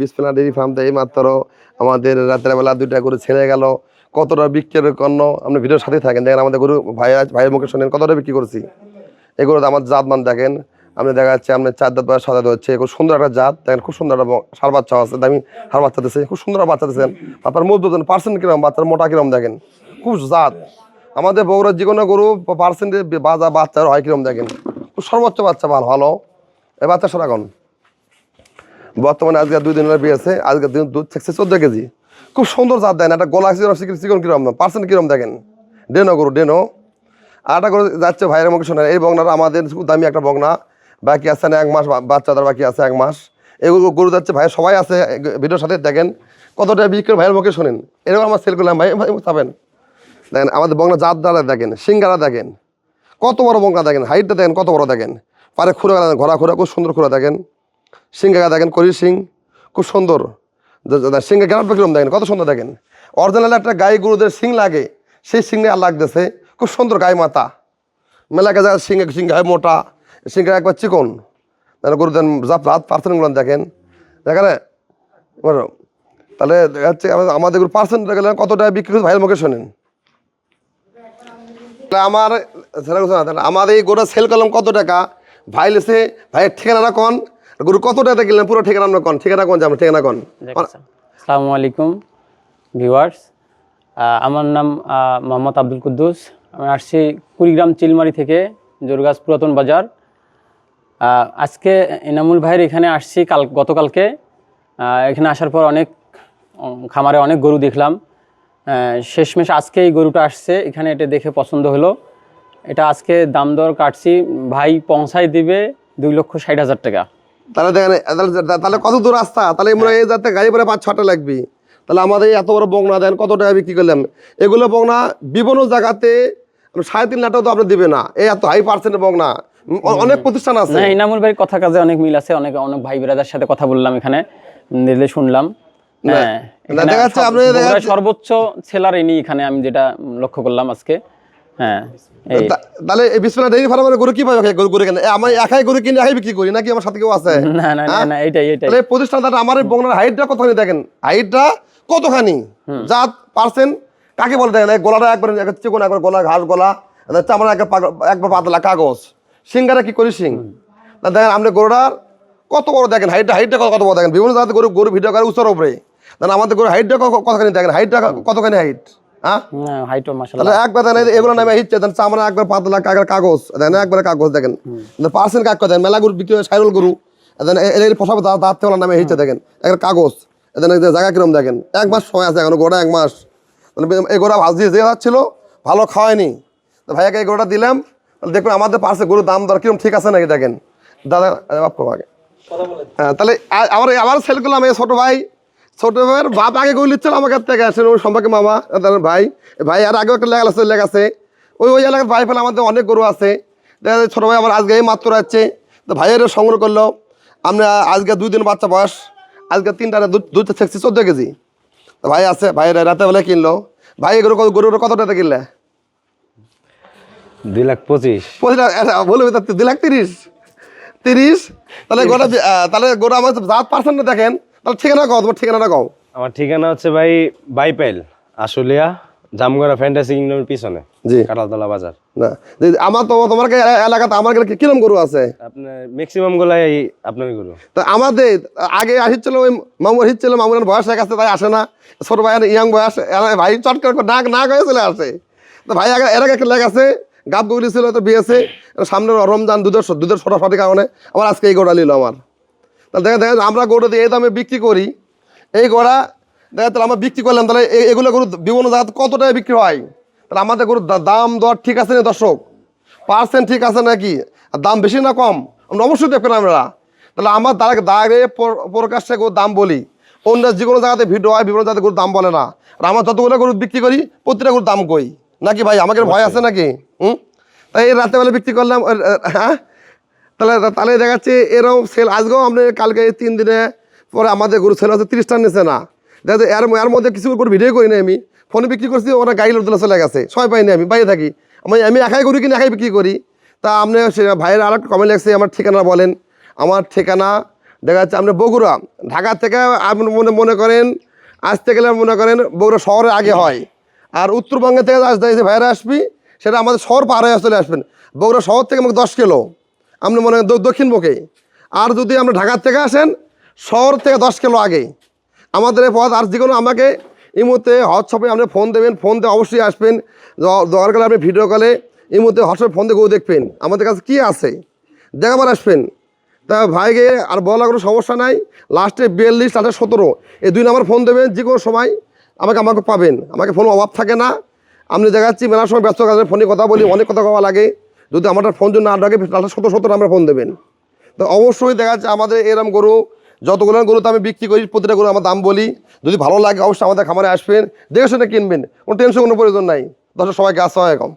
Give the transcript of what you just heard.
বিসমিল্লা dairy farm এই মাত্র আমাদের রাতের বেলা দুইটা গরু ছেড়ে গেল। কতটা বিক্রির কর্ণ? আপনি ভিডিওর সাথে থাকেন। দেখেন আমাদের গরু ভাই ভাইয়ের মুখে শোনেন, কতটা বিক্রি করছি। এগুলো আমার জাত মান দেখেন। আপনি দেখা যাচ্ছে আপনার চার দাঁত বা সাদা হচ্ছে। খুব সুন্দর একটা জাত। দেখেন খুব সুন্দর একটা সার বাচ্চা আছে। দামি ষাঁড় বাচ্চা দিচ্ছে খুব সুন্দর বাচ্চা দিচ্ছেন আপনার মজবুত পার্সেন্ট কিরম? বাচ্চার মোটা কিরম দেখেন? খুব জাত। আমাদের বগুড়ার যে কোনো গরু পার্সেন্টে বাজা বাচ্চার হয় কিরম দেখেন? সর্বোচ্চ বাচ্চা ভালো ভালো। এই বাচ্চা সারাক্ষণ বর্তমানে আজকে দুই দিন বিয়ে আছে আজকে দিন দুধ থাকছে চোদ্দ কেজি। খুব সুন্দর জাত দেন একটা গোলা চিকন কিরম? পার্সেন্ট কিরম দেখেন? ডেনো গরু ডেনো একটা করে যাচ্ছে ভাইয়ের মুখে শোনেন এই বগনাটা আমাদের দামি একটা বগনা। বাকি আছে না এক মাস বাচ্চাদের বাকি আছে এক মাস। এগুলো গরু যাচ্ছে ভাই সবাই আছে, ভিডিওর সাথে দেখেন। কতটা বিক্রি করে ভাইয়ের মুখে শোনেন। এরকম আমার সেল করলাম, ভাই ভাই পাবেন দেখেন, আমাদের বগনা জাত দ্বারা দেখেন, সিঙ্গারা দেখেন। কত বড় বগনা দেখেন হাইটটা দেখেন, কত বড় দেখেন। পারে খুঁড়ে ঘোরা ঘোরা খুব সুন্দর খুঁড়ে দেখেন। সিংহা দেখেন করি সিং, খুব সুন্দর। সিংহে গ্রাম কিরম দেখেন? কত সুন্দর দেখেন। অরিজিনাল একটা গায়ে গরুদের সিং লাগে, সেই সিংহে আর লাগতেছে। খুব সুন্দর গায়ে মাথা মেলাকে যায় সিংহে সিংহে মোটা, সিংহে একবার চিকন। গরুদের জাত রাত পার্সেন্টগুলো দেখেন। দেখেন তাহলে যাচ্ছে আমাদের- আমাদের পার্সেন্ট গেলে কত টাকা বিক্রি করছে ভাইয়ের মুখে শোনেন। আমার আমার এই গরু সেল করলাম কত টাকা? ভাই লেসে ভাইয়ের ঠিকানাটা কন? গরু কত টাকা কিনলেন পুরো ঠিকানা আমরা কন? ঠিকানা কন? যাব ঠিকানা কন? আসসালামু আলাইকুম ভিউয়ার্স আমার নাম মোহাম্মদ আব্দুল কুদ্দুস। আমি আসছি কুড়িগ্রাম চিলমারি থেকে জোরগাছ পুরাতন বাজার। আজকে এনামুল ভাইয়ের এখানে আসছি কাল, গতকালকে। এখানে আসার পর অনেক খামারে অনেক গরু দেখলাম। শেষমেশ আজকে এই গরুটা আসছে। এখানে এটা দেখে পছন্দ হলো। এটা আজকে দাম দর কাটছি, ভাই পৌঁছাই দিবে দুই লক্ষ ষাট হাজার টাকা। তাহলে দেখেন তাহলে কত দূর রাস্তা? তাহলে মনে হয় এই যাতে গাড়ি পরে পাঁচ ছটা লাগবে। তাহলে আমাদের এত বড় বগনা দেন কত টাকা বিক্রি করলাম। এগুলো বগনা বিভিন্ন জায়গাতে সাড়ে তিন লাখ টাকা তো আপনি দিবে না। এই এত হাই পার্সেন্টের অ- অনেক প্রতিষ্ঠান আছে। ইনামুল ভাইয়ের কথা কাজে অনেক মিল আছে। অনেক অনেক ভাই বিরাদার সাথে কথা বললাম এখানে। দিলে শুনলাম। হ্যাঁ সর্বোচ্চ সেলার ইনি এখানে আমি যেটা লক্ষ্য করলাম আজকে। হ্যাঁ তাহলে এই বিসমিল্লাহ ডেইরি ফার্মের গরু কি পাবে? গরু গরু কেন। আমি একাই গরু কিনে একাই বিক্রি করি নাকি আমার সাথে কেউ আছে? না না না না এইটাই এইটাই তাহলে প্রতিষ্ঠানটা আমার এই হাইটটা কতখানি দেখেন? হাইটটা কতখানি? জাত পার্সেন্ট কাকে বলে দেখেন? গলাটা একবার একবার চিকন একবার গলা ঘাস গলা চামড়া একবার একবার পাতলা কাগজ। সিঙ্গারা কি করি সিং? দেখেন আপনি গরুটার কত বড় দেখেন? হাইটটা হাইটটা কত বড় দেখেন? বিভিন্ন জাতের গরু গরু ভিডিও করে উচ্চর উপরে। আমাদের গরু হাইটটা কতখানি দেখেন? হাইটটা কতখানি হাইট? হ্যাঁ? তাহলে একবার দেখেন নামে চামড়া একবার পাতলা কাগজ কাগজ কাগজ দেখেন। পার্সেন্ট কাগ দেন মেলা গরু বিক্রি সাইরল গরু দেন এর পোষাবে দাঁত দাঁত থেকে নামে হিচ্ছে দেখেন। একটা কাগজ দেন এই যে জায়গা কিরম দেখেন। এক মাস সময় আছে এখন গোড়া এক মাস। তাহলে এই গোড়া ভাজি যে হচ্ছিল ভালো খাওয়ায়নি। তো ভাইয়াকে এই গরুটা দিলাম তাহলে দেখুন আমাদের পাশে গরুর দাম দর কিরম ঠিক আছে নাকি দেখেন। দাদা বাপ আগে। হ্যাঁ তাহলে আবার আবার সেল করলাম এই ছোট ভাই। ছোট ভাইয়ের বাপ আগে গরু নিচ্ছিল আমার কাছ থেকে আসেন ওই সম্পর্কে মামা তার ভাই। ভাই আর আগেও একটা লেখা আছে লেখা আছে। ওই ওই এলাকার ভাই ফেলে আমাদের অনেক গরু আছে। দেখা যায় ছোট ভাই আমার আজকে এই মাত্র আসছে তো ভাইয়ের সংগ্রহ করল। আমরা আজকে দুই দিন বাচ্চা বয়স। আজকে তিনটা দুধ দুধ থাকছি চোদ্দ কেজি। তো ভাই আছে ভাইয়ের রাতে বেলা কিনলো। ভাই গরু গরুর কত টাকা কিনলে? দুই লাখ পঁচিশ। পঁচিশ লাখ বলবে দুই লাখ তিরিশ। তিরিশ? তাহলে গোটা তাহলে গোটা আমার জাত পার্সেন্ট দেখেন। তাহলে ঠিকানা কও তোমার ঠিকানাটা কও। আমার ঠিকানা হচ্ছে ভাই বাইপাইল আশুলিয়া জামগড়া ফ্যান্টাসি কিংডমের পিছনে জি। কাটালতলা বাজার। না আমার তো তোমার এলাকাতে আমার কাছে কিরম গরু আছে? আপনার ম্যাক্সিমাম গুলাই আপনারগুলো তা আমাদের আগে আসছিল ওই মামুর হিচ্ছিল মামুর বয়স হয়ে গেছে তাই আসে না। ছোট ভাই ইয়াং বয়স ভাই চট করে নাক নাক হয়ে চলে আসে। তো ভাই আগে এর আগে একটা লেগ আছে গাপ গরু ছিল তো বিয়েছে সামনে রমজান দুধের দুধের সঠিক কারণে আমার আজকে এই গোড়া নিল আমার। তাহলে দেখা দেখা আমরা গরু দিয়ে এই দামে বিক্রি করি। এই গোড়া দেখা তাহলে আমরা বিক্রি করলাম তাহলে এগুলো গরু বিভিন্ন জায়গাতে কত টাকা বিক্রি হয়? তাহলে আমাদের গরুর দাম দর ঠিক আছে না দর্শক? পার্সেন্ট ঠিক আছে নাকি? আর দাম বেশি না কম? অবশ্যই দেখবেন আমরা। তাহলে আমার দ্বারা দাঁড়ে প্রকাশ্যে গরুর দাম বলি। অন্য যে কোনো জায়গাতে ভিডিও হয় বিভিন্ন জায়গাতে গরুর দাম বলে না। আর আমার যতগুলো গরু বিক্রি করি প্রতিটা গরুর দাম কই? নাকি ভাই আমাকে ভয় আছে নাকি? হুম? তাই এই রাত্রেবেলা বিক্রি করলাম হ্যাঁ? তাহলে তাহলে দেখা যাচ্ছে এরকম সেল আজকেও আপনি কালকে তিন দিনে পরে আমাদের গরু সেল হচ্ছে তিরিশটা নিচে না। দেখা, এর এর মধ্যে কিছু করে ভিডিও করি না আমি। ফোনে বিক্রি করছি, ওরা গাড়ি লোড চলে গেছে সময় পাইনি আমি, বাইরে থাকি। আমি আমি একাই করি কিনা, একাই বিক্রি করি। তা আপনি সে ভাইয়ের আর একটা কমেন্ট লাগছে আমার ঠিকানা বলেন। আমার ঠিকানা দেখা যাচ্ছে আপনি বগুড়া। ঢাকা থেকে আপনি মনে মনে করেন, আসতে গেলে মনে করেন বগুড়া শহরে আগে হয়। আর উত্তরবঙ্গে থেকে আসতে ভাইরা আসবি, সেটা আমাদের শহর পার হয়ে চলে আসবেন। বগুড়া শহর থেকে আমাকে দশ কিলো। আপনি মনে দক্ষিণ মুখে আর যদি আপনি ঢাকার থেকে আসেন, শহর থেকে দশ কিলো আগে। আমাদের এই পথ আর যে কোনো আমাকে এই মুহূর্তে হোয়াটসঅ্যাপে আপনি ফোন দেবেন, ফোন দিয়ে অবশ্যই আসবেন। দরকার হলে আপনি ভিডিও কলে এই মুহূর্তে হোয়াটসঅ্যাপে ফোন দিয়ে দেখবেন, আমাদের কাছে কী আছে। দেখাবার আসবেন। তা ভাইকে আর বলা কোনো সমস্যা নাই। লাস্টে বিয়াল্লিশ লাস্টে সতেরো। এই দুই নাম্বার ফোন দেবেন, যে কোনো সময় আমাকে আমাকে পাবেন। আমাকে ফোন অভাব থাকে না। আপনি দেখাচ্ছি, মেলার সময় ব্যস্ত কাজে ফোনে কথা বলি, অনেক কথা কওয়া লাগে। যদি আমাদের ফোন যদি না ডাকে, তাহলে শত শত আমরা ফোন দেবেন। তো অবশ্যই দেখা যাচ্ছে আমাদের এরম গরু, যতগুলো গরু তো আমি বিক্রি করি, প্রতিটা গরু আমার দাম বলি। যদি ভালো লাগে, অবশ্যই আমাদের খামারে আসবেন, দেখে শুনে কিনবেন, কোনো টেনশন কোনো প্রয়োজন নাই। দশ সবাইকে আসসালামাইকুম